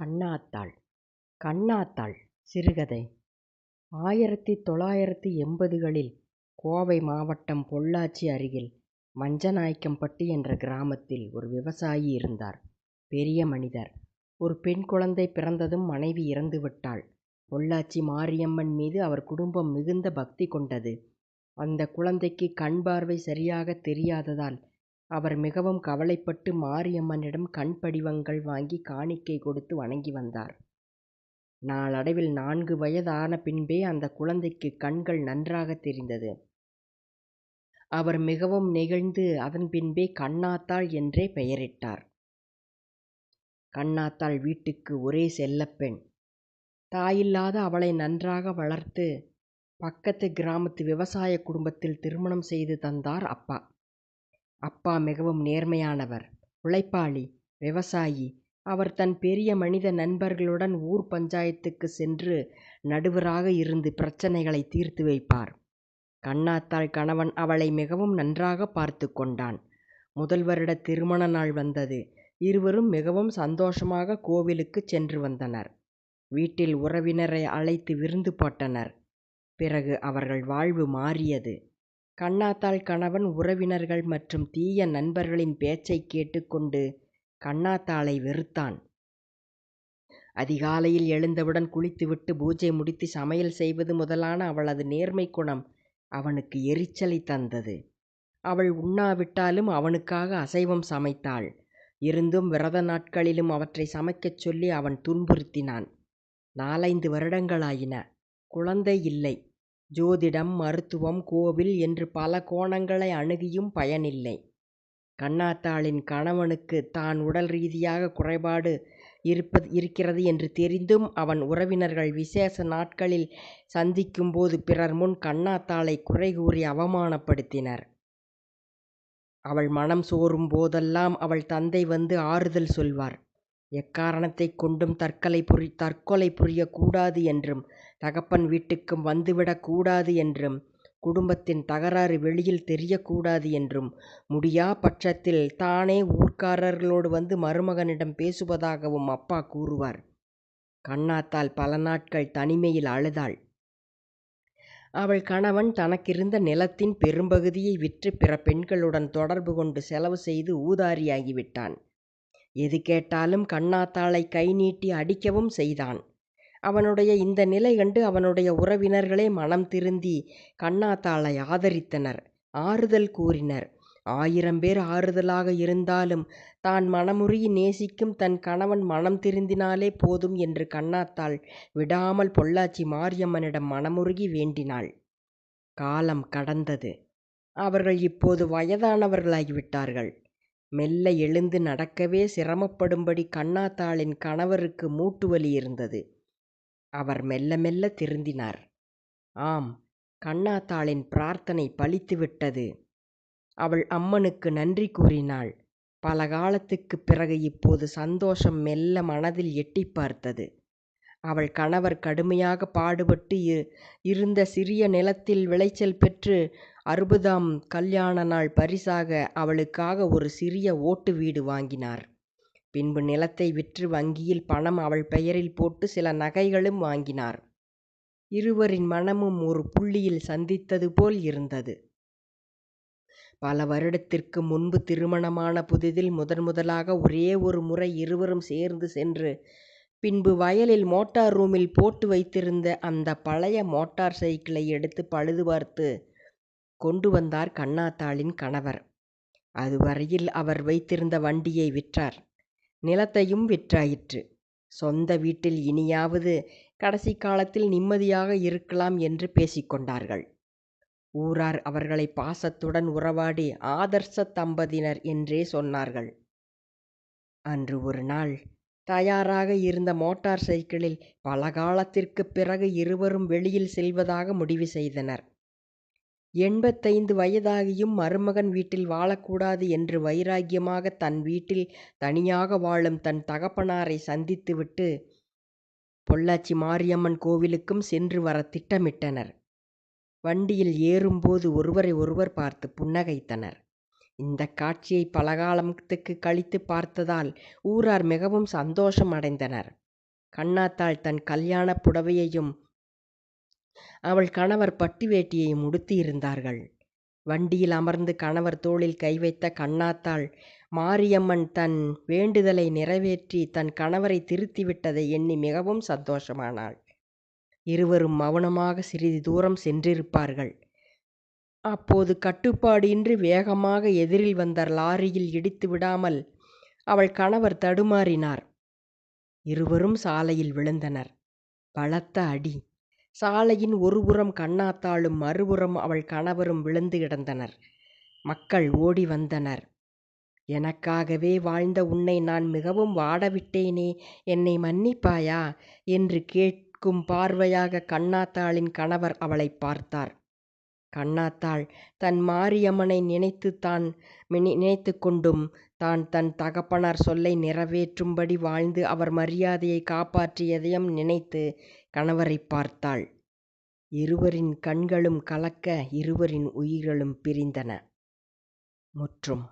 கண்ணாத்தாள் கண்ணாத்தாள் சிறுகதை ஆயிரத்தி தொள்ளாயிரத்தி எண்பதுகளில் கோவை மாவட்டம் பொள்ளாச்சி அருகில் மஞ்சநாயக்கம்பட்டி என்ற கிராமத்தில் ஒரு விவசாயி இருந்தார். பெரிய மனிதர். ஒரு பெண் குழந்தை பிறந்ததும் மனைவி இறந்துவிட்டாள். பொள்ளாச்சி மாரியம்மன் மீது அவர் குடும்பம் மிகுந்த பக்தி கொண்டது. அந்த குழந்தைக்கு கண் பார்வை சரியாக தெரியாததால் அவர் மிகவும் கவலைப்பட்டு மாரியம்மனிடம் கண் படிவங்கள் வாங்கி காணிக்கை கொடுத்து வணங்கி வந்தார். நாளடைவில் நான்கு வயதான பின்பே அந்தக் குழந்தைக்குக் கண்கள் நன்றாகத் தெரிந்தது. அவர் மிகவும் நெகிழ்ந்து அதன் பின்பே கண்ணாத்தாள் என்றே பெயரிட்டார். கண்ணாத்தாள் வீட்டுக்கு ஒரே செல்லப்பெண். தாயில்லாத அவளை நன்றாக வளர்த்து பக்கத்து கிராமத்து விவசாயக் குடும்பத்தில் திருமணம் செய்து தந்தார் அப்பா. அப்பா மிகவும் நேர்மையானவர். உழைப்பாளி. விவசாயி. அவர் தன் பெரிய மனித நண்பர்களுடன் ஊர் பஞ்சாயத்துக்கு சென்று நடுவராக இருந்து பிரச்சனைகளை தீர்த்து வைப்பார். கண்ணாத்தாள் கணவன் அவளை மிகவும் நன்றாக பார்த்து கொண்டான். முதல் வருட திருமண நாள் வந்தது. இருவரும் மிகவும் சந்தோஷமாக கோவிலுக்கு சென்று வந்தனர். வீட்டில் உறவினரை அழைத்து விருந்து போட்டனர். பிறகு அவர்கள் வாழ்வு மாறியது. கண்ணாத்தாள் கணவன் உறவினர்கள் மற்றும் தீய நண்பர்களின் பேச்சைக் கேட்டுக் கொண்டு கண்ணாத்தாளை வெறுத்தான். அதிகாலையில் எழுந்தவுடன் குளித்துவிட்டு பூஜை முடித்து சமையல் செய்வது முதலான அவளது நேர்மைக் குணம் அவனுக்கு எரிச்சலைத் தந்தது. அவள் உண்ணாவிட்டாலும் அவனுக்காக அசைவம் சமைத்தாள். இருந்தும் விரத நாட்களிலும் அவற்றை சமைக்கச் சொல்லி அவன் துன்புறுத்தினான். நாலைந்து வருடங்களாயின. குழந்தை இல்லை. ஜோதிடம் மருத்துவம் கோவில் என்று பல கோணங்களை அணுகியும் பயனில்லை. கண்ணாத்தாளின் கணவனுக்கு தான் உடல் ரீதியாக குறைபாடு இருக்கிறது என்று தெரிந்தும் அவன் உறவினர்கள் விசேஷ நாட்களில் சந்திக்கும்போது பிறர் முன் கண்ணாத்தாளை குறை கூறி அவமானப்படுத்தினர். அவள் மனம் சோரும் போதெல்லாம் அவள் தந்தை வந்து ஆறுதல் சொல்வார். எக்காரணத்தைக் கொண்டும் தற்கொலை புரியக் கூடாது என்றும் தகப்பன் வீட்டுக்கு வந்துவிடக் கூடாது என்றும் குடும்பத்தின் தகராறு வெளியில் தெரியக்கூடாது என்றும் முடியா பட்சத்தில் தானே ஊர்க்காரர்களோடு வந்து மருமகனிடம் பேசுவதாகவும் அப்பா கூறுவார். கண்ணாத்தாள் பல நாட்கள் தனிமையில் அழுதாள். அவள் கணவன் தனக்கிருந்த நிலத்தின் பெரும்பகுதியை விற்று பிற பெண்களுடன் தொடர்பு கொண்டு செலவு செய்து ஊதாரியாகிவிட்டான். எது கேட்டாலும் கண்ணாத்தாளை கை நீட்டி அடிக்கவும் செய்தான். அவனுடைய இந்த நிலை கண்டு அவனுடைய உறவினர்களே மனம் திருந்தி கண்ணாத்தாளை ஆதரித்தனர். ஆறுதல் கூறினர். ஆயிரம் பேர் ஆறுதலாக இருந்தாலும் தான் மனமுருகி நேசிக்கும் தன் கணவன் மனம் திருந்தினாலே போதும் என்று கண்ணாத்தாள் விடாமல் பொள்ளாச்சி மாரியம்மனிடம் மனமுருகி வேண்டினாள். காலம் கடந்தது. அவர்கள் இப்போது வயதானவர்களாகிவிட்டார்கள். மெல்ல எழுந்து நடக்கவே சிரமப்படும்படி கண்ணாத்தாளின் கணவருக்கு மூட்டுவலி இருந்தது. அவர் மெல்ல மெல்ல திருந்தினார். ஆம். கண்ணாத்தாளின் பிரார்த்தனை பலித்துவிட்டது. அவள் அம்மனுக்கு நன்றி கூறினாள். பல காலத்துக்குப் பிறகு இப்போது சந்தோஷம் மெல்ல மனதில் எட்டிப் பார்த்தது. அவள் கணவர் கடுமையாகப் பாடுபட்டு இருந்த சிறிய நிலத்தில் விளைச்சல் பெற்று அறுபதாம் கல்யாண நாள் பரிசாக அவளுக்காக ஒரு சிறிய ஓட்டு வீடு வாங்கினார். பின்பு நிலத்தை விற்று வங்கியில் பணம் அவள் பெயரில் போட்டு சில நகைகளும் வாங்கினார். இருவரின் மனமும் ஒரு புள்ளியில் சந்தித்தது போல் இருந்தது. பல வருடத்திற்கு முன்பு திருமணமான புதிதில் முதன் முதலாக ஒரே ஒரு முறை இருவரும் சேர்ந்து சென்று பின்பு வயலில் மோட்டார் ரூமில் போட்டு வைத்திருந்த அந்த பழைய மோட்டார் சைக்கிளை எடுத்து பழுது பார்த்து கொண்டு வந்தார் கண்ணாத்தாளின் கணவர். அதுவரையில் அவர் வைத்திருந்த வண்டியை விற்றார். நிலத்தையும் விற்றாயிற்று. சொந்த வீட்டில் இனியாவது கடைசி காலத்தில் நிம்மதியாக இருக்கலாம் என்று பேசிக்கொண்டார்கள் ஊரார் அவர்களை பாசத்துடன் உறவாடி ஆதர்ச தம்பதியினர் என்றே சொன்னார்கள். அன்று ஒரு நாள் தயாராக இருந்த மோட்டார் சைக்கிளில் பல காலத்திற்குப் பிறகு இருவரும் வெளியில் செல்வதாக முடிவு செய்தனர். எண்பத்தைந்து வயதாகியும் மருமகன் வீட்டில் வாழக்கூடாது என்று வைராக்கியமாக தன் வீட்டில் தனியாக வாழும் தன் தகப்பனாரை சந்தித்துவிட்டு பொள்ளாச்சி மாரியம்மன் கோவிலுக்கும் சென்று வர திட்டமிட்டனர். வண்டியில் ஏறும்போது ஒருவரை ஒருவர் பார்த்து புன்னகைத்தனர். இந்தக் காட்சியை பல கழித்து கழித்துப் பார்த்ததால் ஊரார் மிகவும் சந்தோஷம் அடைந்தனர். கண்ணாத்தாள் தன் கல்யாணப் புடவையையும் அவள் கணவர் பட்டு வேட்டியையும் உடுத்தியிருந்தார்கள் வண்டியில் அமர்ந்து கணவர் தோளில் கை வைத்த கண்ணாத்தாள் மாரியம்மன் தன் வேண்டுதலை நிறைவேற்றி தன் கணவரை திருத்திவிட்டதை எண்ணி மிகவும் சந்தோஷமானாள். இருவரும் மௌனமாக சிறிது தூரம் சென்றிருப்பார்கள். அப்போது கட்டுப்பாடின்றி வேகமாக எதிரில் வந்த லாரியில் இடித்து விடாமல் அவள் கணவர் தடுமாறினார். இருவரும் சாலையில் விழுந்தனர். பலத்த அடி. சாலையின் ஒருபுறம் கண்ணாத்தாளும் மறுபுறம் அவள் கணவரும் விழுந்து கிடந்தனர். மக்கள் ஓடி வந்தனர். எனக்காகவே வாழ்ந்த உன்னை நான் மிகவும் வாடவிட்டேனே என்னை மன்னிப்பாயா? என்று கேட்கும் பார்வையாக கண்ணாத்தாளின் கணவர் அவளை பார்த்தார். கண்ணாத்தாள் தன் மாரியம்மனை நினைத்து தான் நினைத்து கொண்டும் தான் தன் தகப்பனார் சொல்லை நிறைவேற்றும்படி வாழ்ந்து அவர் மரியாதையை காப்பாற்றியதையும் நினைத்து கணவரை பார்த்தாள். இருவரின் கண்களும் கலக்க இருவரின் உயிர்களும் பிரிந்தன. முற்றும்